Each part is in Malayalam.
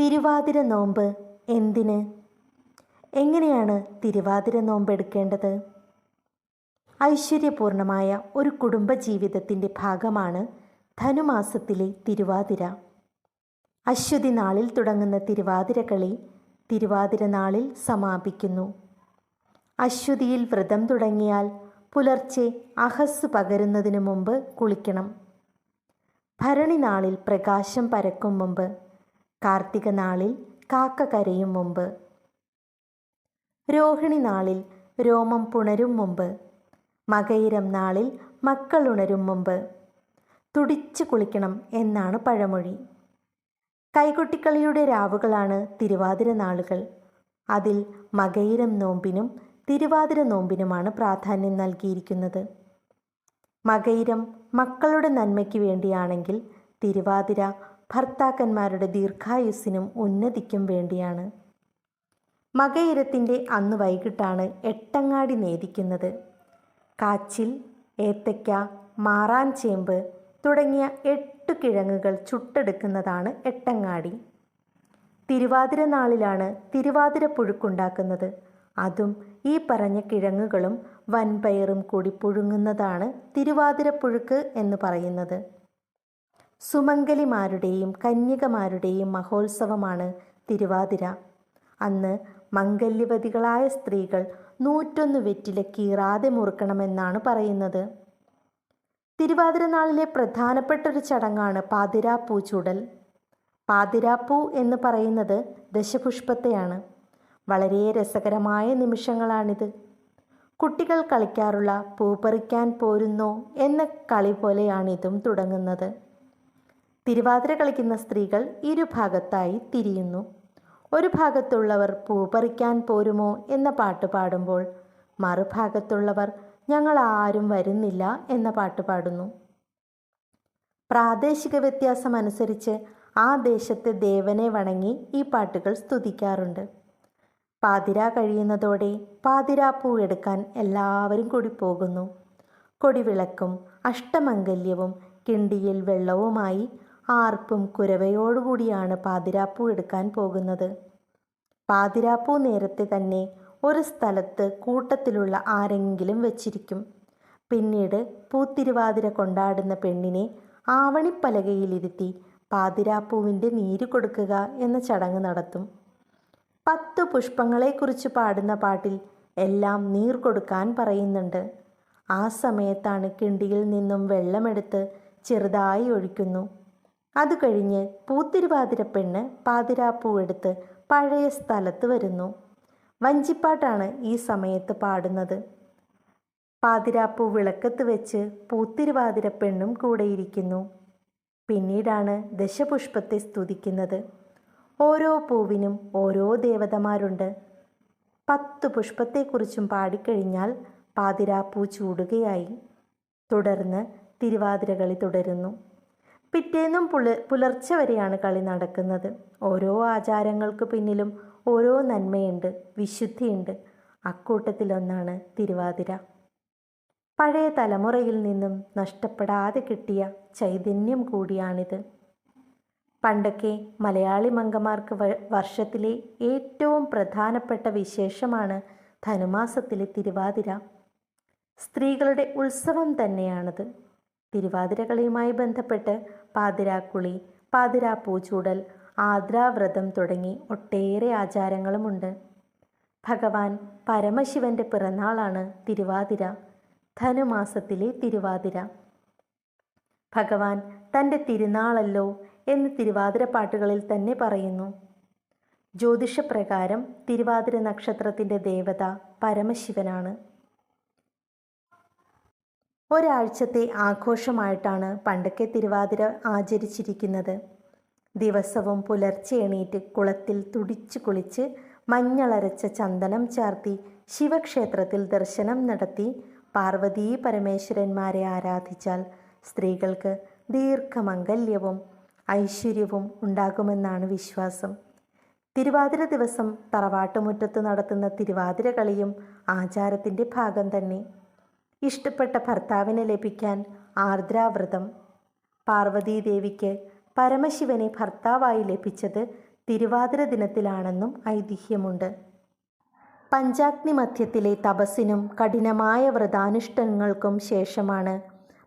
തിരുവാതിര നോമ്പ് എന്തിന്? എങ്ങനെയാണ് തിരുവാതിര നോമ്പ് എടുക്കേണ്ടത്? ഐശ്വര്യപൂർണമായ ഒരു കുടുംബജീവിതത്തിന്റെ ഭാഗമാണ് ധനുമാസത്തിലെ തിരുവാതിര. അശ്വതി നാളിൽ തുടങ്ങുന്ന തിരുവാതിര കളി തിരുവാതിര നാളിൽ സമാപിക്കുന്നു. അശ്വതിയിൽ വ്രതം തുടങ്ങിയാൽ പുലർച്ചെ അഹസ് പകരുന്നതിനു മുമ്പ് കുളിക്കണം. ഭരണി നാളിൽ പ്രകാശം പരക്കും മുമ്പ് കാർത്തിക നാളിൽ കാക്ക കരയും മുമ്പ്. രോഹിണി നാളിൽ രോമം പുണരും മുമ്പ്. മകയിരം നാളിൽ മക്കളുണരും മുമ്പ്. തുടിച്ചു കുളിക്കണം എന്നാണ് പഴമൊഴി. കൈകൊട്ടിക്കളിയുടെ രാവുകളാണ് തിരുവാതിര നാളുകൾ. അതിൽ മകയിരം നോമ്പിനും തിരുവാതിര നോമ്പിനുമാണ് പ്രാധാന്യം നൽകിയിരിക്കുന്നത്. മകയിരം മക്കളുടെ നന്മയ്ക്ക് വേണ്ടിയാണെങ്കിൽ തിരുവാതിര ഭർത്താക്കന്മാരുടെ ദീർഘായുസ്സിനും ഉന്നതിക്കും വേണ്ടിയാണ്. മകയിരത്തിന്റെ അന്ന് വൈകിട്ടാണ് എട്ടങ്ങാടി നേദിക്കുന്നത്. കാച്ചിൽ ഏത്തയ്ക്ക മാറാൻ ചേമ്പ് തുടങ്ങിയ എട്ട് കിഴങ്ങുകൾ ചുട്ടെടുക്കുന്നതാണ് എട്ടങ്ങാടി. തിരുവാതിര നാളിലാണ് തിരുവാതിര പുഴുക്കുണ്ടാക്കുന്നത്. അതും ഈ പറഞ്ഞ കിഴങ്ങുകളും വൻപയറും കൂടി പുഴുങ്ങുന്നതാണ് തിരുവാതിര പുഴുക്ക് എന്ന് പറയുന്നത്. സുമംഗലിമാരുടെയും കന്യകമാരുടെയും മഹോത്സവമാണ് തിരുവാതിര. അന്ന് മംഗല്യവതികളായ സ്ത്രീകൾ നൂറ്റൊന്ന് വെറ്റില കീറാതെ മുറുക്കണമെന്നാണ് പറയുന്നത്. തിരുവാതിര നാളിലെ പ്രധാനപ്പെട്ട ഒരു ചടങ്ങാണ് പാതിരാപ്പൂ ചൂടൽ. പാതിരാപ്പൂ എന്ന് പറയുന്നത് ദശപുഷ്പത്തെയാണ്. വളരെ രസകരമായ നിമിഷങ്ങളാണിത്. കുട്ടികൾ കളിക്കാറുള്ള പൂ പറിക്കാൻ പോരുന്നോ എന്ന കളി പോലെയാണിതും തുടങ്ങുന്നത്. തിരുവാതിര കളിക്കുന്ന സ്ത്രീകൾ ഇരുഭാഗത്തായി തിരിയുന്നു. ഒരു ഭാഗത്തുള്ളവർ പൂ പറിക്കാൻ പോരുമോ എന്ന പാട്ട് പാടുമ്പോൾ മറുഭാഗത്തുള്ളവർ ഞങ്ങൾ ആരും വരുന്നില്ല എന്ന പാട്ട് പാടുന്നു. പ്രാദേശിക വ്യത്യാസം അനുസരിച്ച് ആ ദേശത്തെ ദേവനെ വണങ്ങി ഈ പാട്ടുകൾ സ്തുതിക്കാറുണ്ട്. പാതിര കഴിയുന്നതോടെ പാതിരാപ്പൂ എടുക്കാൻ എല്ലാവരും കൂടി പോകുന്നു. കൊടിവിളക്കും അഷ്ടമംഗല്യവും കിണ്ടിയിൽ വെള്ളവുമായി ആർപ്പും കുരവയോടുകൂടിയാണ് പാതിരാപ്പൂ എടുക്കാൻ പോകുന്നത്. പാതിരാപ്പൂ നേരത്തെ തന്നെ ഒരു സ്ഥലത്ത് കൂട്ടത്തിലുള്ള ആരെങ്കിലും വച്ചിരിക്കും. പിന്നീട് പൂത്തിരുവാതിര കൊണ്ടാടുന്ന പെണ്ണിനെ ആവണിപ്പലകയിലിരുത്തി പാതിരാപ്പൂവിന്റെ നീര് കൊടുക്കുക എന്ന ചടങ്ങ് നടത്തും. പത്ത് പുഷ്പങ്ങളെക്കുറിച്ച് പാടുന്ന പാട്ടിൽ എല്ലാം നീർ കൊടുക്കാൻ പറയുന്നുണ്ട്. ആ സമയത്താണ് കിണ്ടിയിൽ നിന്നും വെള്ളമെടുത്ത് ചെറുതായി ഒഴിക്കുന്നു. അത് കഴിഞ്ഞ് പൂത്തിരുവാതിര പെണ്ണ് പാതിരാപ്പൂ എടുത്ത് പഴയ സ്ഥലത്ത് വരുന്നു. വഞ്ചിപ്പാട്ടാണ് ഈ സമയത്ത് പാടുന്നത്. പാതിരാപ്പൂ വിളക്കത്ത് വെച്ച് പൂത്തിരുവാതിര പെണ്ണും കൂടെയിരിക്കുന്നു പിന്നീടാണ് ദശപുഷ്പത്തെ സ്തുതിക്കുന്നത്. ഓരോ പൂവിനും ഓരോ ദേവതമാരുണ്ട്. പത്ത് പുഷ്പത്തെക്കുറിച്ചും പാടിക്കഴിഞ്ഞാൽ പാതിരാപ്പൂ ചൂടുകയായി. തുടർന്ന് തിരുവാതിരകളി തുടരുന്നു. പിറ്റേന്നും പുല പുലർച്ചെ വരെയാണ് കളി നടക്കുന്നത്. ഓരോ ആചാരങ്ങൾക്ക് പിന്നിലും ഓരോ നന്മയുണ്ട് വിശുദ്ധിയുണ്ട്. അക്കൂട്ടത്തിലൊന്നാണ് തിരുവാതിര. പഴയ തലമുറയിൽ നിന്നും നഷ്ടപ്പെടാതെ കിട്ടിയ ചൈതന്യം കൂടിയാണിത്. പണ്ടൊക്കെ മലയാളി മംഗമാർക്ക് വർഷത്തിലെ ഏറ്റവും പ്രധാനപ്പെട്ട വിശേഷമാണ് ധനുമാസത്തിലെ തിരുവാതിര. സ്ത്രീകളുടെ ഉത്സവം തന്നെയാണത്. തിരുവാതിരകളിയുമായി ബന്ധപ്പെട്ട് പാതിരാക്കുളി പാതിരാ പൂച്ചൂടൽ ആദ്രാവ്രതം തുടങ്ങി ഒട്ടേറെ ആചാരങ്ങളുമുണ്ട്. ഭഗവാൻ പരമശിവന്റെ പിറന്നാളാണ് തിരുവാതിര ധനുമാസത്തിലെ തിരുവാതിര. ഭഗവാൻ തന്റെ തിരുനാളല്ലോ എന്ന് തിരുവാതിര പാട്ടുകളിൽ തന്നെ പറയുന്നു. ജ്യോതിഷപ്രകാരം തിരുവാതിര നക്ഷത്രത്തിന്റെ ദേവത പരമശിവനാണ്. ഒരാഴ്ചത്തെ ആഘോഷമായിട്ടാണ് പണ്ടൊക്കെ തിരുവാതിര ആചരിച്ചിരിക്കുന്നത്. ദിവസവും പുലർച്ചെ എണീറ്റ് കുളത്തിൽ തുടിച്ചു കുളിച്ച് മഞ്ഞളരച്ച ചന്ദനം ചാർത്തി ശിവക്ഷേത്രത്തിൽ ദർശനം നടത്തി പാർവതീ പരമേശ്വരന്മാരെ ആരാധിച്ചാൽ സ്ത്രീകൾക്ക് ദീർഘമംഗല്യവും ഐശ്വര്യവും ഉണ്ടാകുമെന്നാണ് വിശ്വാസം. തിരുവാതിര ദിവസം തറവാട്ടുമുറ്റത്ത് നടത്തുന്ന തിരുവാതിര കളിയും ആചാരത്തിന്റെ ഭാഗം തന്നെ. ഇഷ്ടപ്പെട്ട ഭർത്താവിനെ ലഭിക്കാൻ ആർദ്രാവ്രതം. പാർവതീദേവിക്ക് പരമശിവനെ ഭർത്താവായി ലഭിച്ചത് തിരുവാതിര ദിനത്തിലാണെന്നും ഐതിഹ്യമുണ്ട്. പഞ്ചാഗ്നി മധ്യത്തിലെ തപസ്സിനും കഠിനമായ വ്രതാനുഷ്ഠാനങ്ങൾക്കും ശേഷമാണ്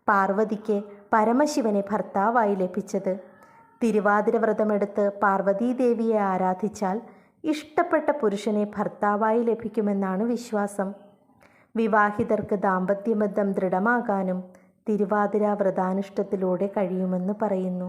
പാർവതിക്ക് പരമശിവനെ ഭർത്താവായി ലഭിച്ചത്. തിരുവാതിര വ്രതമെടുത്ത് പാർവതീദേവിയെ ആരാധിച്ചാൽ ഇഷ്ടപ്പെട്ട പുരുഷനെ ഭർത്താവായി ലഭിക്കുമെന്നാണ് വിശ്വാസം. വിവാഹിതർക്ക് ദാമ്പത്യബന്ധം ദൃഢമാകാനും തിരുവാതിര വ്രതാനുഷ്ഠത്തിലൂടെ കഴിയുമെന്ന് പറയുന്നു.